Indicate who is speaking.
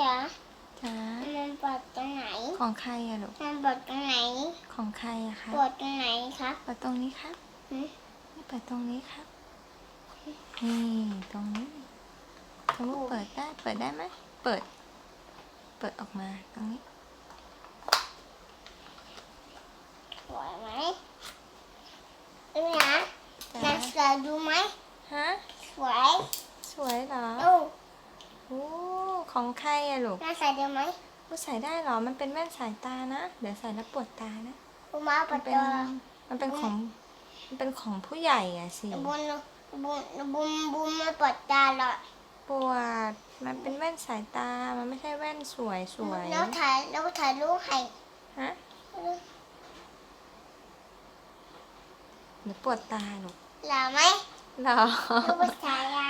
Speaker 1: จ๋า
Speaker 2: จ้า
Speaker 1: มันปวดตรงไหน
Speaker 2: ของใครอะลูก
Speaker 1: มันปวดตรงไหน
Speaker 2: ของใครอะคะ
Speaker 1: ปวดตรงไหนครับ
Speaker 2: เปิดตรงนี้ครับ
Speaker 1: หืม
Speaker 2: นี่เปิดตรงนี้ครับ นี่ตรงนี้สมมติเปิดได้ เปิดได้ไหมเปิด เปิดออกมาตรงนี้
Speaker 1: สวยไหมดูนะ
Speaker 2: จ้า
Speaker 1: นักสือดูไหม
Speaker 2: ฮะ
Speaker 1: สวย
Speaker 2: สวยเหรอ
Speaker 1: ดู
Speaker 2: โอ้ ของใครอะลูก
Speaker 1: นักสือดูไหม
Speaker 2: ลูกใส่ได้เหรอ มันเป็นแว่นสายตานะ เดี๋ยวใส่แล้วปวดตานะ
Speaker 1: ดูมาป
Speaker 2: มั
Speaker 1: วนด
Speaker 2: เป็น
Speaker 1: ตัว
Speaker 2: มันเป็นของ มันเป็นของผู้ใหญ่อะสิ
Speaker 1: บุญบุญบุญบุญมาปวดตาหรอก
Speaker 2: ปวด มันเป็นแว่นสายตา มันไม่ใช่แว่นสวยสวย
Speaker 1: แล้วถ่ายแล้วถ่ายรูปให้
Speaker 2: ฮะหรือปวดตาลูก
Speaker 1: หล่อไหม
Speaker 2: เหรอ
Speaker 1: รูปภาษายา